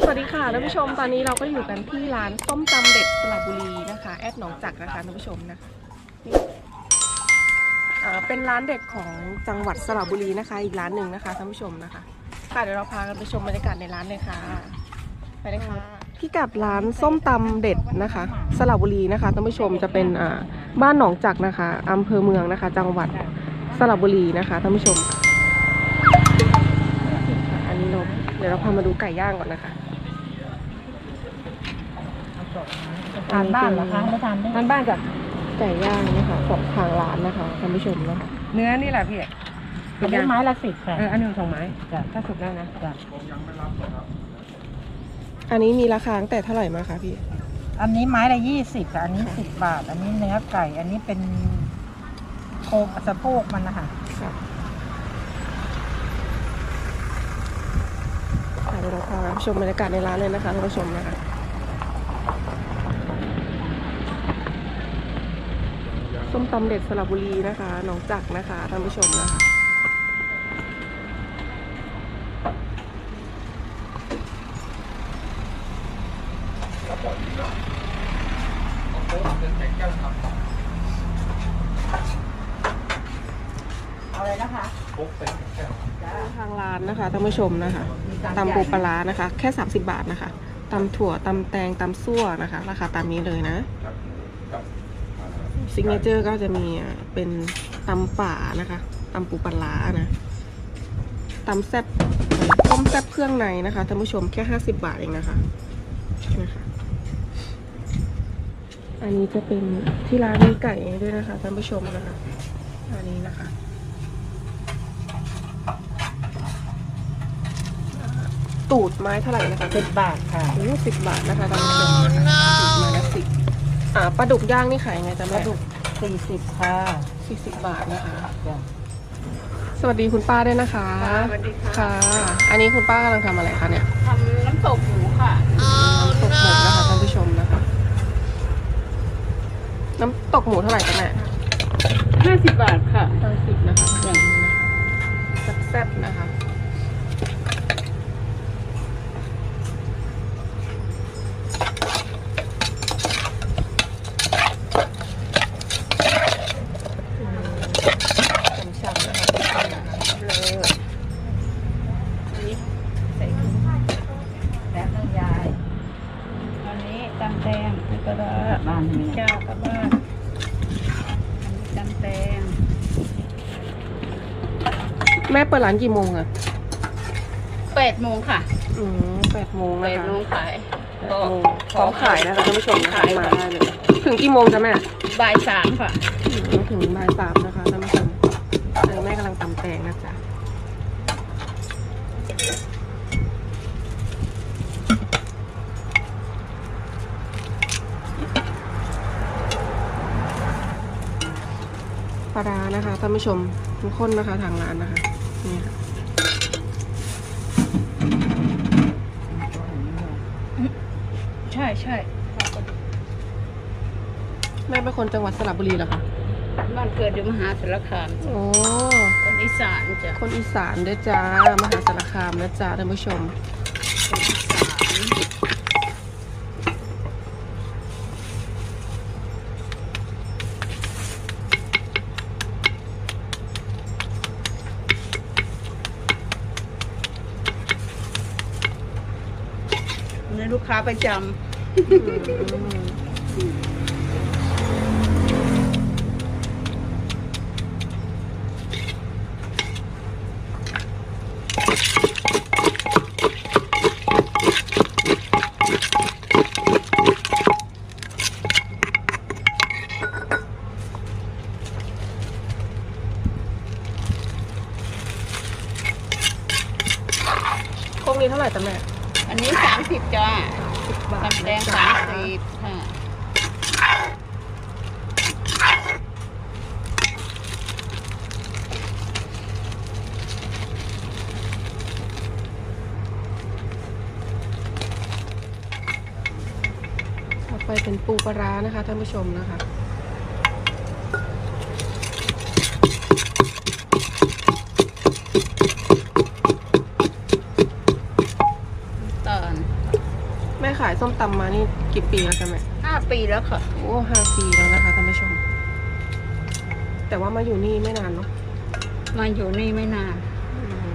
สวัสดีค่ะท่านผู้ชมตอนนี้เราก็อยู่กันที่ร้านส้มตำเด็ดสระบุรีนะคะ แอดหนองจักรนะคะท่านผู้ชมนะนี่อ่าเป็นร้านเด็ดของจังหวัดสระบุรีนะคะ อีกร้านหนึ่งนะคะท่านผู้ชมนะคะ ค่ะเดี๋ยวเราพากันไปชมบรรยากาศในร้านเลยค่ะ ไปเลยค่ะพิกัดร้านส้มตำเด็ดนะคะ สระบุรีนะคะท่านผู้ชมจะเป็นอ่าบ้านหนองจักรนะคะอำเภอเมืองนะคะ จังหวัดสระบุรีนะคะท่านผู้ชมค่ะอันนี้เราเดี๋ยวเราพามาดูไก่ย่างก่อนนะคะทานบ้านเหรอคะไม่ทานได้ทานบ้านกับไก่ย่างนะคะของทางร้านนะคะท่านผู้ชมนะคะเนื้อนี่แหละพี่อันนี้ไม้ละสิบค่ะเอออันหนึ่งสองไม้จ้ะถ้าสุกได้นะจ้ะอันนี้มีราคาตั้งแต่เท่าไหร่มาคะพี่ อันนี้ไม้ละยี่สิบค่ะอันนี้สิบบาท อันนี้เนื้อไก่ อันนี้เป็นโครงสะโพกมันนะคะ ค่ะค่ะ เดี๋ยวเราพาไปชมบรรยากาศในร้านเลยนะคะท่านผู้ชมนะคะส้มตำเด็ดสระบุรีนะคะหนองจักรนะคะท่านผู้ชมนะคะเอาเลยนะคะทางร้านนะคะท่านผู้ชมนะคะ ตำปูปลาร้านะคะ แค่ 30 บาทนะคะตำถั่วตำแตงตำซั่วนะคะ ราคาตามนี้เลยนะซิกเนเจอร์ก็จะมีอะเป็นตำป่านะคะตำปูปลาร้านะตำแซ่บต้มแซ่บเครื่องในนะคะท่านผู้ชมแค่ 50 บาทเองนะคะนะคะ อันนี้จะเป็นที่ร้านมีไก่ด้วยนะคะท่านผู้ชมนะคะอันนี้นะคะ ตูดไม้เท่าไหร่นะคะสิบบาทค่ะโอ้สิบบาทนะคะท่านผู้ชมนะคะตูดไม้ละสิบอ่าปลาดุกย่างนี่ขายยังไงจ๊ะปแม่ลาดุกสี่สิบค่ะสี่สิบบาทนะคะ จ้ะสวัสดีคุณป้าด้วยนะคะ สวัสดีค่ะ ค่ะ อันนี้คุณป้ากำลังทำอะไรคะเนี่ยทำน้ำตกหมูค่ะ น้ำตกหมูนะคะท่านผู้ชมนะคะ น้ำตกหมูเท่าไหร่จ๊ะแม่ห้าสิบบาทค่ะ ห้าสิบนะคะอย่างนี้นะคะแซ่บๆนะคะฉ่ำๆนะคะเลยอันนี้ใส่ถุง แล้วน้ำยายตอนนี้ตำแตง กระดาษ บ้านมี เจ้ากลับบ้าน ตำแตง แม่เปิด ร้านกี่โมงอะแปดโมงค่ะอืมแปดโมงแปนะดคะโมงขายแปดโมงพร้อมขายนะคะท่านผู้ชมนะคะมาได้เลยถึงกี่โมงจ๊ะแม่บ่ายสามค่ะ อืมถึงบ่ายสามนะคะท่านผู้ชมเออแม่กำลังตำแตงนะจ๊ะปลาร้านะคะท่านผู้ชมทุกคนนะคะทางร้านนะคะนี่ค่ะ ใช่ใช่แม่เป็นคนจังหวัดสระบุรีเหรอคะบ้านเกิดอยู่มหาสารคามโอ้คนอีสานจ้ะคนอีสานเด้อจ้ามหาสารคามนะจ้าท่านผู้ชมคนอีสาน ค้าประจำวกนี้เท่าไหร่จ้ะแม่ำอันนี้สามสิบจ้า สิบบาท ตำแดงสามสิบค่ะ ต่อไปเป็นปูปลาร้านะคะท่านผู้ชมนะคะตาลแม่ขายส้มตำมานี่กี่ปีแล้วจ๊ะแม่ห้าปีแล้วค่ะ โอ้ห้าปีแล้วนะคะท่านผู้ชม แต่ว่ามาอยู่นี่ไม่นานเนาะมาอยู่นี่ไม่นาน อืม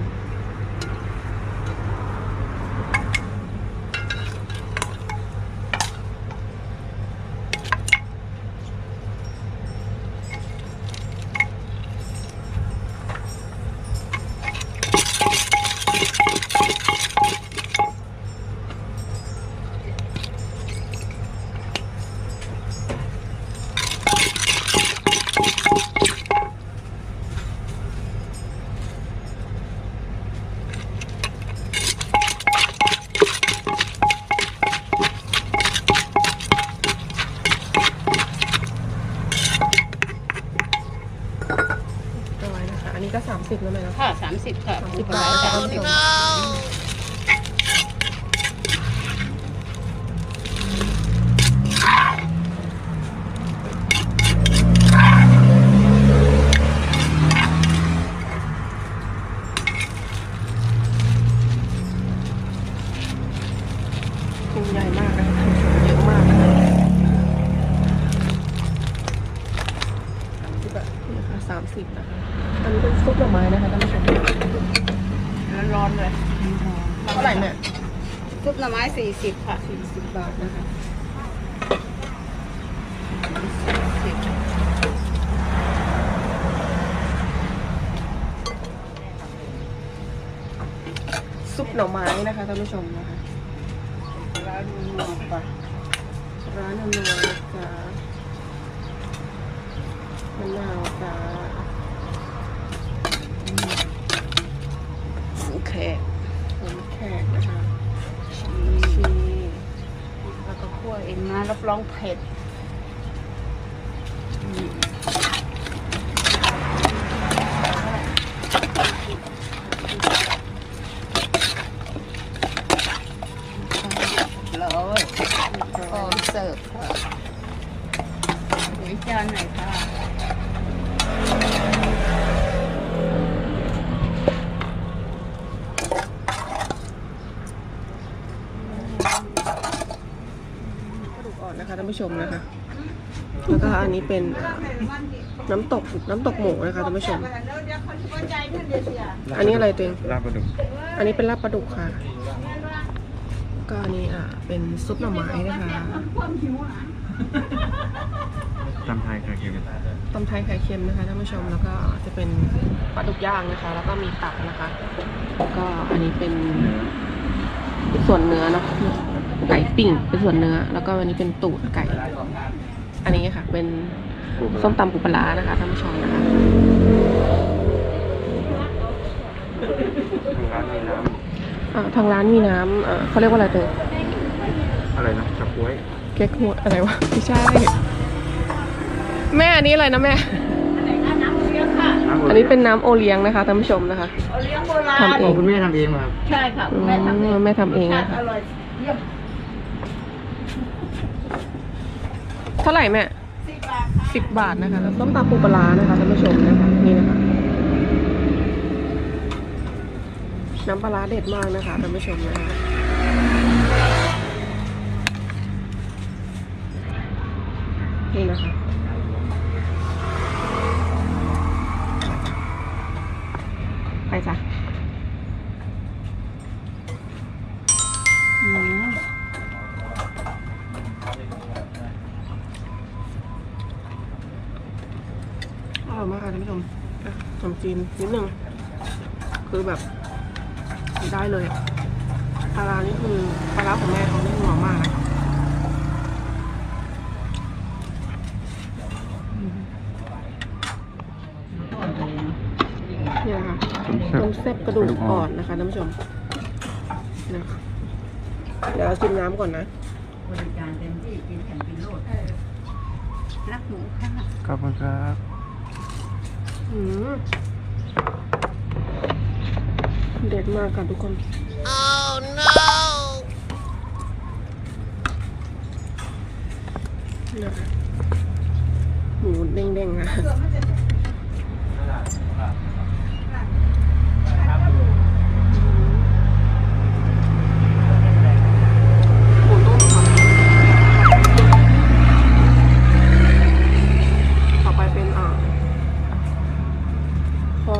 เอาไว้นะคะ อันนี้ก็สามสิบแล้วไหมเนาะ ค่ะสามสิบค่ะ สามสิบ ปลา บาท สา ท่าม น สิ ผู้ บ ชมชิ้นใหญ่มากนะคะท่านผู้ชมเยอะมากนะคะสามสิบบาทนี่ค่ะสามสิบนะคะ อันนี้เป็นซุปหน่อไม้นะคะท่านผู้ชม ร้อนๆเลย เท่าไหร่เนี่ย ซุปหน่อไม้ สี่สิบค่ะสี่สิบบาทนะคะซุปหน่อไม้นะคะท่านผู้ชมนะคะร้านนัวปะร้านนัวๆนะจ๊ะมะนาวจ้าโอเคหอมแขกนะคะ คั่วเองนะรับรองเผ็ดอืมเลยพร้อมเสิร์ฟค่ะหวยจานไหนค่ะ กระดูกอ่อนนะคะท่าน ผู้ชมนะคะ แล้วก็อันนี้เป็นน้ำตกน้ำตกหมูนะคะท่านผู้ชม อันนี้อะไรเต็งลาบปลาดุก อันนี้เป็นลาบปลาดุกค่ะ ก็อันนี้อะเป็นซุปหน่อไม้นะคะตำไทยไข่เค็มตำไทยไข่เค็มนะคะท่านผู้ชมแล้วก็จะเป็นปลาดุกย่างนะคะ แล้วก็มีตับนะคะแล้วก็อันนี้เป็นเนื้อส่วนเนื้อเนาะ ไก่ปิ่งเป็นส่วนเนื้อ แล้วก็อันนี้เป็นตูดไก่ อันนี้ค่ะ เป็นส้มตำปูปลาร้านะคะท่านผู้ชมนะคะทางร้านมีน้อ่าทางร้านมีน้ำเอ่อเขาเรียกว่าอะไรเตยำอะไรนะชับกล้วยเก๊กฮวยอะไรวะไม่ใช่ แม่อันนี้อะไรนะแม่อันนี้เป็นน้ำโอเลี้ยงนะคะท่านผู้ชมนะคะเอาเลี้ยงโบราณทำเอโอ้คุณแม่ทำเองมาครับใช่ค่ะอืแม่ทำเองมแม่ทำเองรสนะชาติคะอร่อยเยี่ยม เท่าไหร่แม่สิบบาทค่ะสิบบาทนะคะแล้วส้มตาปูปลานะคะท่านผู้ชมนะคะนี่นะคะ น้ำปลาร้าเด็ดมากนะคะท่านผู้ชมนะคะนี่นะคะ ไปจ้ะอืมอร่อยมากค่ะท่านผู้ชมอะขนม จีนนิดนึง คือแบบได้เลยอะปลาร้านี่คือปลาร้าของแม่เขานี่หอมมากนะคะอืมเนี่ยค่ะต้มแซ่บต้มแซ่บกระดูกอ่อนนะคะท่านผู้ชมนะคะเดี๋ยวเราชิมน้ำก่อนนะบริการเต็มที่กินแข่งกินโลดรักหมูค่ะขอบคุณครับ อืม เด็ดมากค่ะทุกคน oh no นะคะหมูเด้งๆนะ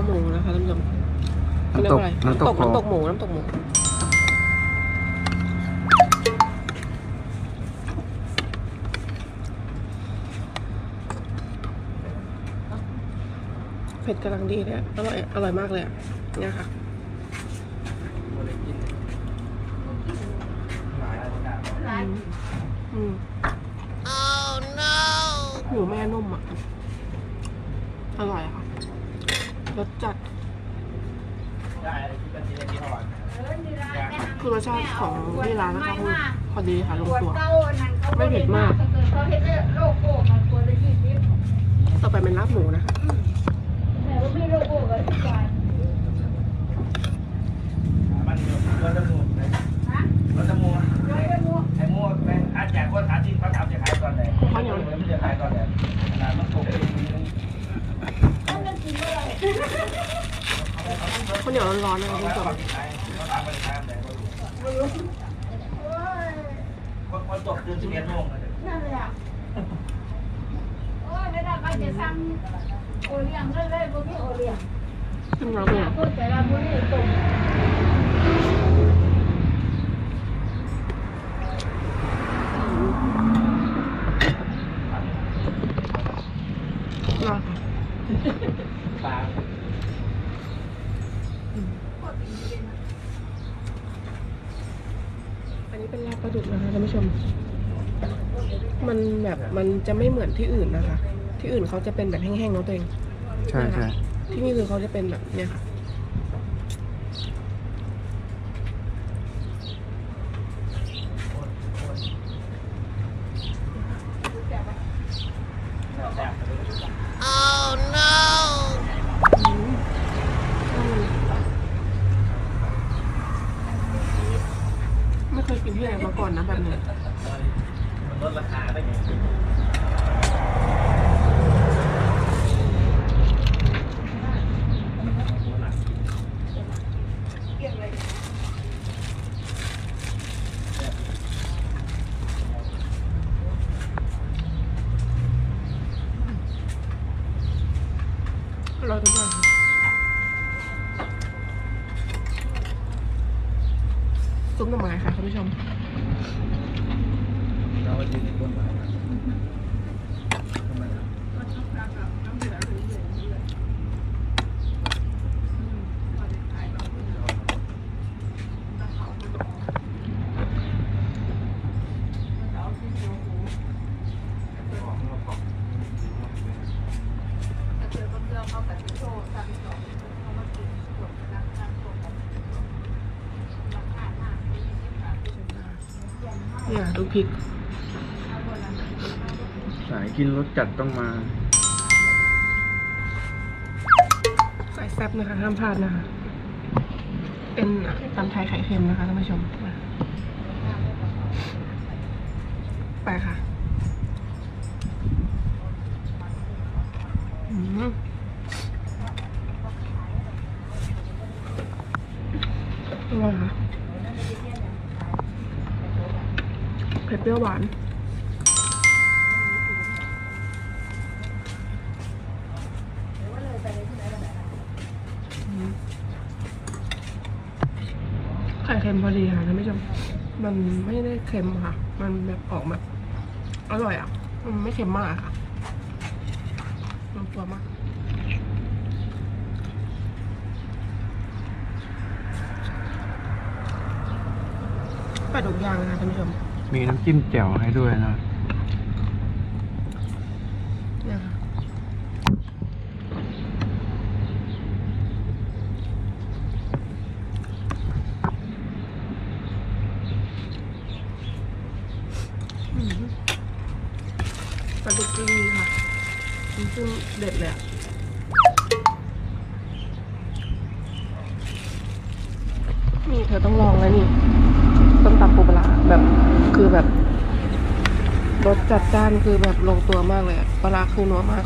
หมู น้ำตตกกคอน้ำตกหมูน้ำตกหมูเผ็ดกำลังดีเลยอะอร่อยอร่อยมากเลยอะเนี่ยค่ะอืมอืมหมูแม่นุ่มอะ อร่อยอะค่ะรสจัด คือรสชาติของที่ร้านนะคะคือพอดีค่ะลงตัว ไม่เผ็ดมาก ต่อไปเป็นลาบหมูนะคะไอ้หมูไปอาจารย์คนหาที่เขาถามจะขายตอนไหนข้าวเหนียวไม่จะขายตอนไหนขนาดมันตกข้าวเหนียวร้อนๆนะคะคุณผู้ชมเขาถามไปขายไหนคนตกตื่น สิบเอ็ดโมงโอ้ยไม่ได้ก็จะสั่งโอเลี้ยงเลยเลยบ่มีโอเลี้ยงขึ้นร้อนเลยพูดแต่ละบุรีตรงอนปลาอันนี้เป็นลาปลาดุกนะคะท่านผู้ชม มันแบบมันจะไม่เหมือนที่อื่นนะคะ ที่อื่นเขาจะเป็นแบบแห้งๆเนาะตัวเองใช่ใช่ที่นี่คือเขาจะเป็นแบบเนี้ยค่ะไม่เคยกินที่ไหนมาก่อนนะแบบนี้ ลดราคาได้ไง อร่อยทุกอย่างซุปหน่อไม้ค่ะท่านผู้ชม เราไปยืนบนมา เนี่ยดูพ ริก สายกินรสจัดต้องมาใส่แซ่บนะคะห้ามพลาดนะคะ เป็นตำไทยไข่เค็มนะคะท่านผู้ชมมาไปค่ะ อืมอร่อยค่ะเผ็ดเปรี้ยว หวาน ไข่เค็มพอดีค่ะท่านผู้ชมมันไม่ได้เค็มค่ะ มันแบบออกแบบอร่อยอะ มันไม่เค็มมากค่ะลงตัวมากปลาดุกย่างนะคะท่านผู้ชม มีน้ำจิ้มแจ่วให้ด้วยนะเนี่ยค่ะอืมปลาดุกดีค่ะน้ำจิ้มเด็ดเลยอะนี่เธอต้องลองแล้วนี่ ต้มตำปูปลาร้าแบบคือแบบรสจัดจ้านคือแบบลงตัวมากเลยอะปลาร้าคือนัวมาก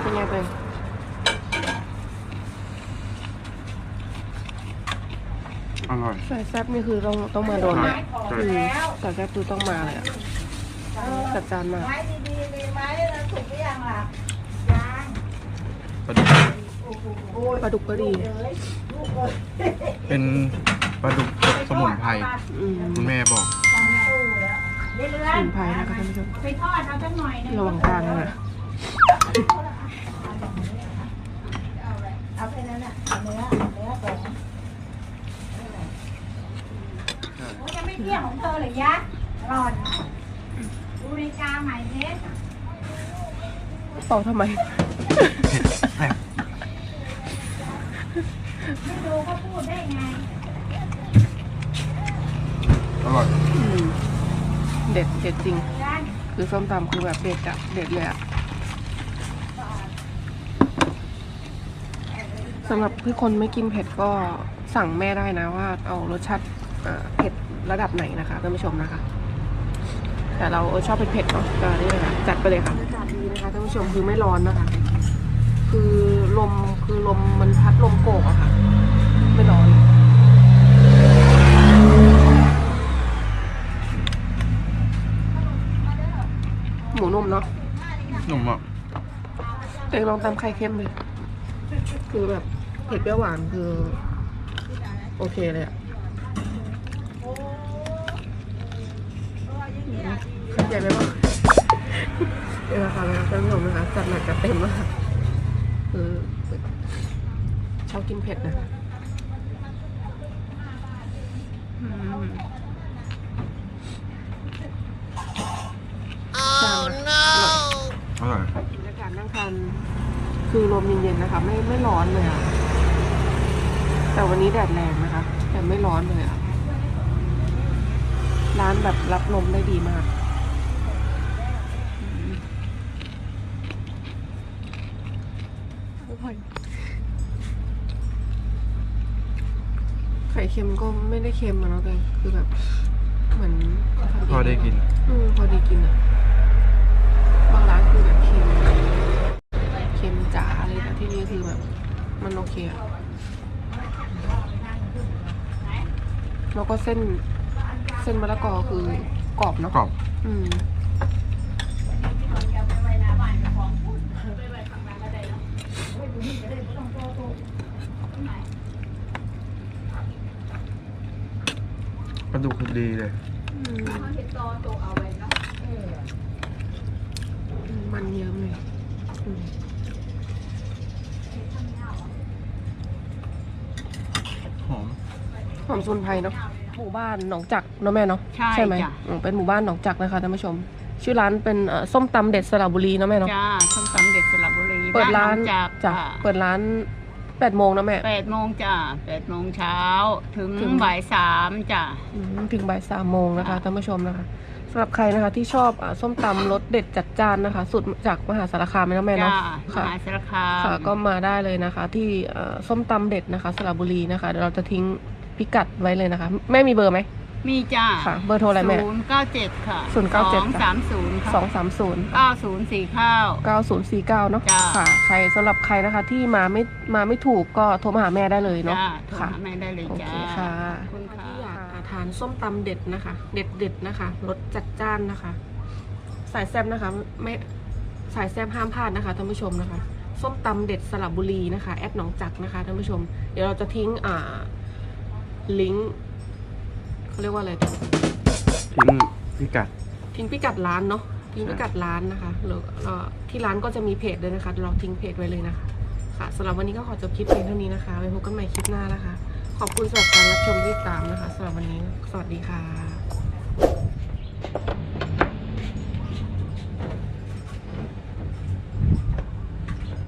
เป็นไงเป็นอร่อยใส่แซ่บนี่คือต้องต้องมาโดนเลยใช่อืมใส่แซ่บคือต้องมาเลยอะจัดจานมาก ปลาดุกปลาดุกก็ดีเป็นปลาดุกสมุนไพรอืมคุณแม่บอก เรื่สอยมุนไพรนะคะท่านผู้ชมๆไปทอดเอาสักหน่อยนึงระวังกลางนะเอาแค่นั้นน่ะเอาเนื้อเนื้อก่อนโอ้ยจะไม่เที่ยงของเธอเหรอยะหล่อนดูนาฬิกาใหม่เพชรเป่าทำไม ไม่ดูก็พูดได้ไง อร่อยอืมเด็ดเด็ดจริงยันคือส้มตำคือแบบเด็ดอะเด็ดเลยอะสำหรับพี่คนไม่กินเผ็ดก็สั่งแม่ได้นะว่าเอารสชาติเอ่อเผ็ดระดับไหนนะคะท่านผู้ชมนะคะ แต่เราเออชอบเป็นเผ็ดเนาะก็นี่เลยค่ะจัดไปเลยค่ะอากาศดีนะคะท่านผู้ชมคือไม่ร้อนนะคะ คือลมคือลมมันพัดลมโกกอะค่ะ ไม่ร้อนหมูนุ่มเนาะหนุ่มอะเองลองตำไข่เค็มเลย คือแบบเผ็ดเปรี้ยวหวานคือ โอเคเลยอะขันใหญ่ไหมบ้างเออค่ะแล้วท่านผู้ชมนะคะจัดหนักจัดเต็มมาก คือชอบกินเผ็ดนะอืมจานนะอร่อยอร่อยบรรยากาศนั่งทานคือลมเย็นๆนะคะ ไม่ไม่ร้อนเลยอะแต่วันนี้แดดแรงนะคะ แต่ไม่ร้อนเลยอะร้านแบบรับลมได้ดีมากอืมอ ร่อย ไข่เค็มก็ไม่ได้เค็มอะเนาะแต่คือแบบ เหมือนพอได้กิน อืมพอดีกินอะบางร้านคือแบบเค็ม เค็มจ๋าเลยแต่ที่นี่คือแบบ มันโอเคอะแล้วก็เส้น เส้นมะละกอคือกรอบเนาะกรอบ อืม ดุกคือดีเลยอืมมันเยอะเลยอืมหอมหอมสมุนไพรเนาะหมู่บ้านหนองจักเนาะแม่เนาะใช่ไหมจ้ะอืมเป็นหมู่บ้านหนองจักนะคะท่านผู้ชม ชื่อร้านเป็นเอ่อส้มตำเด็ดสระบุรีเนาะแม่เนาะจ้าส้มตำเด็ดสระบุรีเปิดร้านจากจ้ะเปิดร้าน แปดโมงนะแม่ แปดโมงจ้าแปดโมงเช้าถึงถึง บ่ายสามจ้าอืมถึงบ่ายสามโมงนะคะท่านผู้ชมนะคะสำหรับใครนะคะที่ชอบอ่าส้มตำรสเด็ดจัดจ้านนะคะ สุดจากมหาสารคามไหมนะแม่จ้าเนาะมค่ะ หาสารคามค่ะก็มาได้เลยนะคะ ที่เอ่อส้มตำเด็ดนะคะสระบุรีนะคะเดี๋ยวเราจะทิ้งพิกัดไว้เลยนะคะ แม่มีเบอร์ไหม มีจ้าค่ะเบอร์โทรอะไรแม่ศูนย์เก้าเจ็ดค่ะศูนย์เก้าเจ็ดสองจ้ะสามศูนย์ค่ะสองสามศูนย์เก้าศูนย์สี่ข้าวเก้าศูนย์สี่เก้าเนาะจ้ะค่ะ ใครสำหรับใครนะคะที่มาไม่มาไม่ถูกก็โทรมาหาแม่ได้เลยเนาะจ้าโทรค่ะหาแม่ได้เลยโอจ้าเคค่ะขอบคุณค่ะที่อยากทานส้มตำเด็ดนะคะ เด็ดเด็ดๆนะคะรสจัดจ้านนะคะ สายแซ่บนะคะ ไม่สายแซ่บห้ามพลาดนะคะท่านผู้ชมนะคะส้มตำเด็ดสระบุรีนะคะ แอดหนองจักนะคะท่านผู้ชม เดี๋ยวเราจะทิ้งอ่าลิงก์ เขาเรียกว่าอะไรทิ้งพิกัด ทิ้งพิกัดร้านเนาะทิ้งพิกัดร้านนะคะแล้วก็ที่ร้านก็จะมีเพจด้วยนะคะเดี๋ยวเราทิ้งเพจไว้เลยนะคะ ค่ะสำหรับวันนี้ก็ขอจบคลิปเพียงเท่านี้นะคะไว้พบกันใหม่คลิปหน้านะคะ ขอบคุณสำหรับการรับชมที่ติดตามนะคะสำหรับวันนี้สวัสดีค่ะ